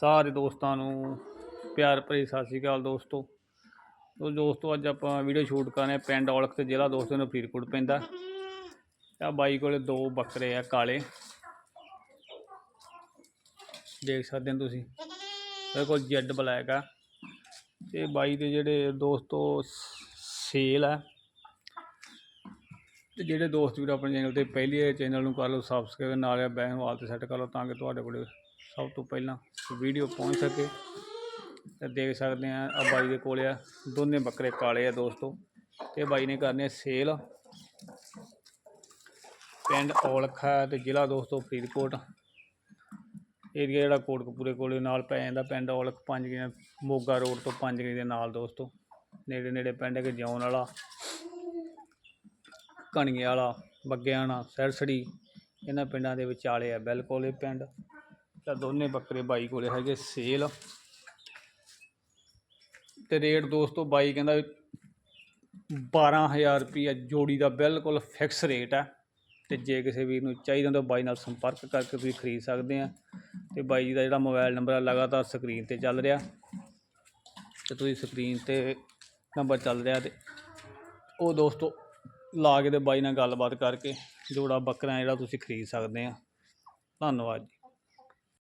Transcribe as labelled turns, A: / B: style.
A: ਸਾਰੇ ਦੋਸਤਾਂ ਨੂੰ ਪਿਆਰ ਭਰੀ ਸਤਿ ਸ਼੍ਰੀ ਅਕਾਲ ਦੋਸਤੋ। ਤੋ ਦੋਸਤੋ, ਅੱਜ ਆਪਾਂ ਵੀਡੀਓ ਸ਼ੂਟ ਕਰ ਰਹੇ ਹਾਂ ਪਿੰਡ ਔਲਖ ਤੇ ਜ਼ਿਲ੍ਹਾ ਦੋਸਤੋ ਨੂੰ ਫਰੀਦਕੋਟ ਪੈਂਦਾ। ਆ ਬਾਈ ਕੋਲੇ ਦੋ ਬੱਕਰੇ ਆ ਕਾਲੇ। ਦੇਖ ਸਕਦੇ ਹੋ ਤੁਸੀਂ। ਇਹਦੇ ਕੋਲ ਜੈਡ ਬਲੈਕ ਆ। ਤੇ ਬਾਈ ਦੇ ਜਿਹੜੇ ਦੋਸਤੋ ਸੇਲ ਆ। ਤੇ ਜਿਹੜੇ ਦੋਸਤ ਵੀਰ ਆਪਣੇ ਚੈਨਲ ਤੇ ਪਹਿਲੀ ਚੈਨਲ ਨੂੰ ਕਰ ਲਓ ਸਬਸਕ੍ਰਾਈਬ ਨਾਲ ਆ ਬੈਲ ਵਾਲ ਤੇ ਸੈੱਟ ਕਰ ਲਓ ਤਾਂ ਕਿ ਤੁਹਾਡੇ ਕੋਲ ਸਭ ਤੋਂ ਪਹਿਲਾਂ ਵੀਡੀਓ ਪਹੁੰਚ ਸਕੇ। ਤੇ ਦੇਖ ਸਕਦੇ ਆ ਆ ਬਾਈ ਦੇ ਕੋਲ ਆ, ਦੋਨੇ ਬੱਕਰੇ ਕਾਲੇ ਆ ਦੋਸਤੋ। ਤੇ ਬਾਈ ਨੇ ਕਰਨੇ ਸੇਲ ਪਿੰਡ ਔਲਖ ਹੈ ਤੇ ਜ਼ਿਲ੍ਹਾ ਦੋਸਤੋ ਫਰੀਦਕੋਟ। ਏਰੀਆ ਜਿਹੜਾ ਕੋਟਕਪੂਰੇ ਕੋਲੇ ਨਾਲ ਪੈ ਜਾਂਦਾ ਪਿੰਡ ਔਲਖ, ਪੰਜ ਗਏ ਮੋਗਾ ਰੋਡ ਤੋਂ ਪੰਜ ਗਏ ਦੇ ਨਾਲ ਦੋਸਤੋ। ਨੇੜੇ ਨੇੜੇ ਪਿੰਡ ਹੈ ਕਿ ਜਿਉਣ ਵਾਲਾ। ਕਣੀਏ ਬੱਗਿਆਣਾ, ਸੈਰਸੜੀ, ਇਹਨਾਂ ਪਿੰਡਾਂ ਦੇ ਵਿਚਾਲੇ ਆ ਬਿਲਕੁਲ ਇਹ ਪਿੰਡ। ਤਾਂ ਦੋਨੇ ਬੱਕਰੇ ਬਾਈ ਕੋਲੇ ਹੈਗੇ ਸੇਲ। ਤੇ ਰੇਟ ਦੋਸਤੋ ਬਾਈ ਕਹਿੰਦਾ ਵੀ 12000 ਰੁਪਈਆ ਜੋੜੀ ਦਾ ਬਿਲਕੁਲ ਫਿਕਸ ਰੇਟ ਹੈ ਤੇ ਜੇ ਕਿਸੇ ਵੀਰ ਨੂੰ ਚਾਹੀਦਾ ਤਾਂ ਬਾਈ ਨਾਲ ਸੰਪਰਕ ਕਰਕੇ ਤੁਸੀਂ ਖਰੀਦ ਸਕਦੇ ਆ। ਤੇ ਬਾਈ ਜੀ ਦਾ ਜਿਹੜਾ ਮੋਬਾਈਲ ਨੰਬਰ ਆ, ਲਗਾਤਾਰ ਸਕਰੀਨ ਤੇ ਚੱਲ ਰਿਹਾ। ਤੇ ਤੁਸੀਂ ਸਕਰੀਨ ਤੇ ਨੰਬਰ ਚੱਲ ਰਿਹਾ ਤੇ ਉਹ ਦੋਸਤੋ ਲਾ ਕੇ ਤੇ ਬਾਈ ਨਾਲ ਗੱਲਬਾਤ ਕਰਕੇ ਜੋੜਾ ਬੱਕਰਾ ਜਿਹੜਾ ਤੁਸੀਂ ਖਰੀਦ ਸਕਦੇ ਆ। ਧੰਨਵਾਦ ਜੀ।